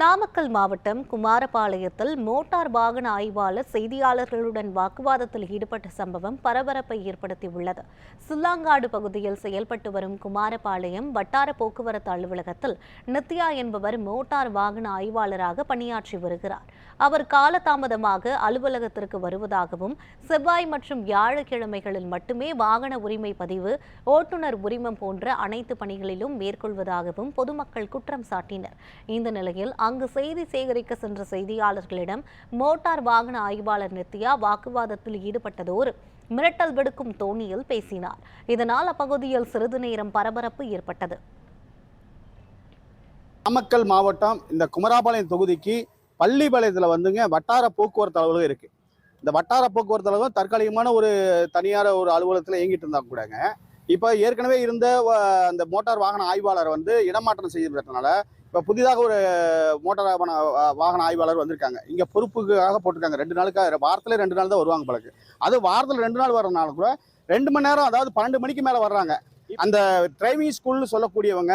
Namakkal மாவட்டம் குமாரபாளையத்தில் motor வாகன ஆய்வாளர் செய்தியாளர்களுடன் வாக்குவாதத்தில் ஈடுபட்ட சம்பவம் பரபரப்பை ஏற்படுத்தியுள்ளது. சுல்லாங்காடு பகுதியில் செயல்பட்டு வரும் குமாரபாளையம் வட்டார போக்குவரத்து அலுவலகத்தில் நித்யா என்பவர் மோட்டார் வாகன ஆய்வாளராக பணியாற்றி வருகிறார். அவர் காலதாமதமாக அலுவலகத்திற்கு வருவதாகவும் செவ்வாய் மற்றும் வியாழக்கிழமைகளில் மட்டுமே வாகன உரிமை பதிவு ஓட்டுநர் உரிமம் போன்ற அனைத்து பணிகளிலும் மேற்கொள்வதாகவும் பொதுமக்கள் குற்றம் சாட்டினர். இந்த நிலையில் அங்கு செய்தி சேகரிக்க சென்ற செய்தியாளர்களிடம் மோட்டார் வாகன ஆய்வாளர் நித்யா வாக்குவாதத்தில் ஈடுபட்டதோடு மிரட்டல் விடுக்கும் தோணியில் பேசினார். இதனால் அப்பகுதியில் சிறிது நேரம் பரபரப்பு ஏற்பட்டது. நாமக்கல் மாவட்டம் இந்த குமராபாளையம் தொகுதிக்கு பள்ளிபாளையத்தில் வந்துங்க வட்டார போக்குவரத்து அலுவலகம் இருக்குது இந்த வட்டார போக்குவரத்து அலுவலகம் தற்காலிகமான ஒரு தனியார் ஒரு அலுவலகத்தில் இயங்கிட்டு இருந்தால் கூடங்க. இப்போ ஏற்கனவே இருந்த அந்த மோட்டார் வாகன ஆய்வாளர் வந்து இடமாற்றம் செய்யப்பட்டனால இப்போ புதிதாக ஒரு மோட்டார் வாகன வாகன ஆய்வாளர் வந்திருக்காங்க. இங்கே பொறுப்புக்காக போட்டிருக்காங்க. ரெண்டு நாளுக்காக வாரத்தில் ரெண்டு நாள் தான் வருவாங்க பழக்கு அது வாரத்தில் ரெண்டு நாள் வர்றதுனால கூட ரெண்டு மணி நேரம் அதாவது பன்னெண்டு மணிக்கு மேலே வர்றாங்க. அந்த டிரைவிங் ஸ்கூல்னு சொல்லக்கூடியவங்க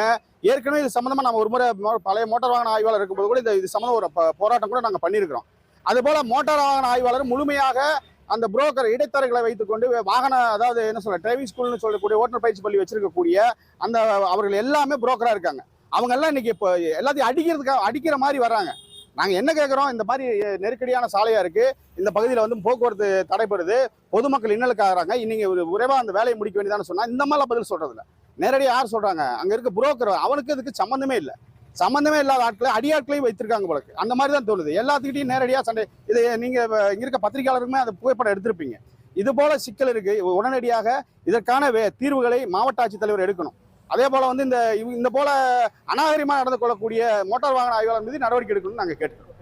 ஏற்கனவே இது சம்மந்தமாக நம்ம ஒரு முறை மோ- பழைய மோட்டார் வாகன ஆய்வாளர் இருக்கும்போது கூட இந்த இது சம்மந்தம் ஒரு போராட்டம் கூட நாங்கள் பண்ணியிருக்கிறோம். அதுபோல் மோட்டார் வாகன ஆய்வாளர் முழுமையாக அந்த புரோக்கர் இடைத்தரகளை வைத்துக்கொண்டு வாகன அதாவது என்ன சொல்ற டிரைவிங் ஸ்கூல்னு சொல்லக்கூடிய ஓட்டுநர் பயிற்சி பள்ளி வச்சிருக்கக்கூடிய அந்த அவர்கள் எல்லாமே புரோக்கராக இருக்காங்க. அவங்க எல்லாம் இன்னைக்கு இப்போ எல்லாத்தையும் அடிக்கிறதுக்காக அடிக்கிற மாதிரி வராங்க நாங்கள் என்ன கேட்குறோம் இந்த மாதிரி நெருக்கடியான சாலையாக இருக்குது இந்த பகுதியில் வந்து போக்குவரத்து தடைப்படுது பொதுமக்கள் இன்னலுக்காகிறாங்க. இன்னைக்கு ஒரு விரைவாக அந்த வேலையை முடிக்க வேண்டியதானு சொன்னால் இந்த மாதிரிலாம் பதில் சொல்கிறதில்ல நேரடியாக யார் சொல்கிறாங்க அங்கே இருக்க புரோக்கர் அவனுக்கு இதுக்கு சம்மந்தமே இல்லை. சம்மந்தமே இல்லாத ஆட்களை அடியாட்களையும் வைத்திருக்காங்க போலக்கு அந்த மாதிரி தான் தோணுது. எல்லாத்துக்கிட்டையும் நேரடியாக சண்டை இது நீங்கள் இங்கே இருக்க பத்திரிகையாளருக்குமே அந்த புகைப்படம் எடுத்திருப்பீங்க. இது போல சிக்கல் இருக்கு. உடனடியாக இதற்கான வே- தீர்வுகளை மாவட்ட ஆட்சித்தலைவர் எடுக்கணும். அதே போல வந்து இந்த இந்த போல அநாகரிகமாக நடந்து கொள்ளக்கூடிய மோட்டார் வாகன ஆய்வாளர் மீது நடவடிக்கை எடுக்கணும்னு நாங்கள் கேட்டுக்கிறோம்.